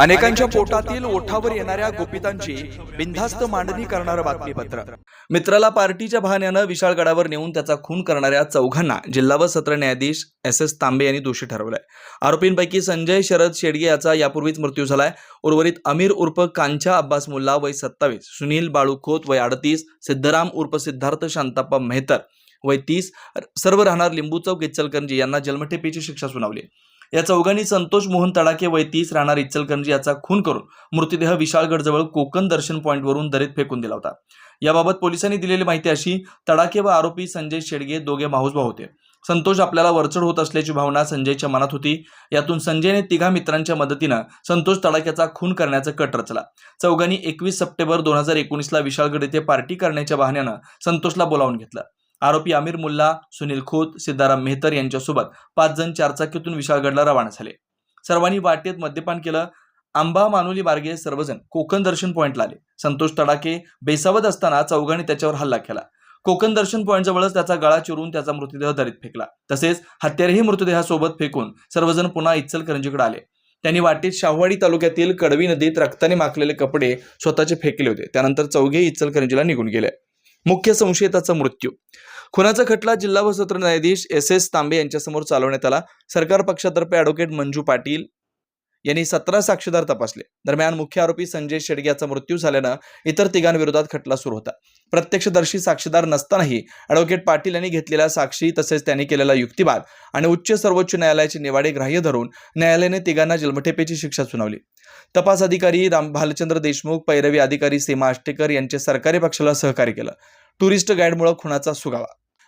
अनेकांच्या पोटातील ओठावर येणाऱ्या गोपितांची बिनधास्त मांडणी करणारं बातमीपत्र. मित्राला पार्टीच्या बहाण्यानं विशाळगडावर नेऊन त्याचा खून करणाऱ्या चौघांना जिल्हा व सत्र न्यायाधीश एस एस तांबे यांनी दोषी ठरवलंय. आरोपींपैकी संजय शरद शेडगे याचा यापूर्वीच मृत्यू झालाय. उर्वरित अमीर उर्फ कांच्या अब्बास मुल्ला वय सत्तावीस सुनील बाळू खोत वय अडतीस सिद्धराम उर्फ सिद्धार्थ शांताप्पा मेहतर वय तीस सर्व राहणार लिंबू चौक इचलकरंजी यांना जन्मठेपेची शिक्षा सुनावली. या चौघांनी संतोष मोहन तडाके वय तीस राहणार इचलकरंजी याचा खून करून मृतदेह विशाळगडजवळ कोकण दर्शन पॉईंटवरून दरीत फेकून दिला होता. याबाबत पोलिसांनी दिलेली माहिती अशी तडाके व आरोपी संजय शेडगे दोघे माहूसभाऊ होते. संतोष आपल्याला वरचढ होत असल्याची भावना संजयच्या मनात होती. यातून संजयने तिघा मित्रांच्या मदतीनं संतोष तडाक्याचा खून करण्याचा कट रचला. चौघांनी एकवीस सप्टेंबर दोन हजार एकोणीसला विशाळगड येथे पार्टी करण्याच्या बहाण्यानं संतोषला बोलावून घेतलं. आरोपी आमिर मुल्ला सुनील खोत सिद्धाराम मेहतर यांच्यासोबत पाच जण चारचाकीतून विशाळगडला रवाना झाले. सर्वांनी वाटेत मद्यपान केलं. आंबा मानोली मार्गे सर्वजण कोकण दर्शन पॉईंटला आले. संतोष तडाके बेसावत असताना चौघांनी त्याच्यावर हल्ला केला. कोकण दर्शन पॉईंट जवळच त्याचा गळा चिरून त्याचा मृतदेह दरीत फेकला. तसेच हत्यारही मृतदेहासोबत फेकून सर्वजण पुन्हा इचलकरंजीकडे आले. त्यांनी वाटेत शाहवाडी तालुक्यातील कडवी नदीत रक्ताने माखलेले कपडे स्वतःचे फेकले होते. त्यानंतर चौघे इचलकरंजीला निघून गेले. मुख्य संशयिताचा मृत्यू. खुनाचा खटला जिल्हा व सत्र न्यायाधीश एस एस तांबे यांच्यासमोर चालवण्यात आला. सरकार पक्षातर्फे ॲडव्होकेट मंजू पाटील यांनी सतरा साक्षीदार तपासले. दरम्यान मुख्य आरोपी संजय शेडगे याचा मृत्यू झाल्यानं इतर तिघांविरोधात खटला सुरू होता. प्रत्यक्षदर्शी साक्षीदार नसतानाही अॅडव्होकेट पाटील यांनी घेतलेल्या साक्षी तसेच त्यांनी केलेला युक्तिवाद आणि उच्च सर्वोच्च न्यायालयाचे निवाडे ग्राह्य धरून न्यायालयाने तिघांना जन्मठेपेची शिक्षा सुनावली. तपास अधिकारी राम भालचंद्र देशमुख पैरवी अधिकारी सीमा आष्टेकर यांचे सरकारी पक्षाला सहकार्य केलं. टुरिस्ट गाईडमुळे खुनाचा सुगावा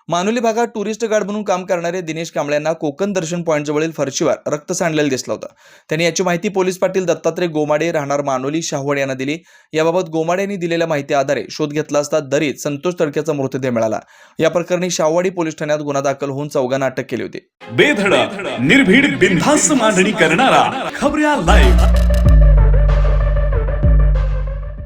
मानुली भागात टुरिस्ट गार्ड म्हणून काम करणारे दिनेश कांबळे यांना कोकण दर्शन पॉईंट जवळील फरशीवर रक्त सांडलेलं दिसलं होतं. त्यांनी याची माहिती पोलीस पाटील दत्तात्रय गोमाडे राहणार मानोली शाहवड यांना दिली. याबाबत गोमाडे यांनी दिलेल्या माहिती आधारे शोध घेतला असता दरीत संतोष तडक्याचा मृतदेह मिळाला. या प्रकरणी शाहवाडी पोलीस ठाण्यात गुन्हा दाखल होऊन चौघांना अटक केली होती. बेधडक निर्भीड बिनधास्त मांडणी करणारा खबऱ्या लाईव्ह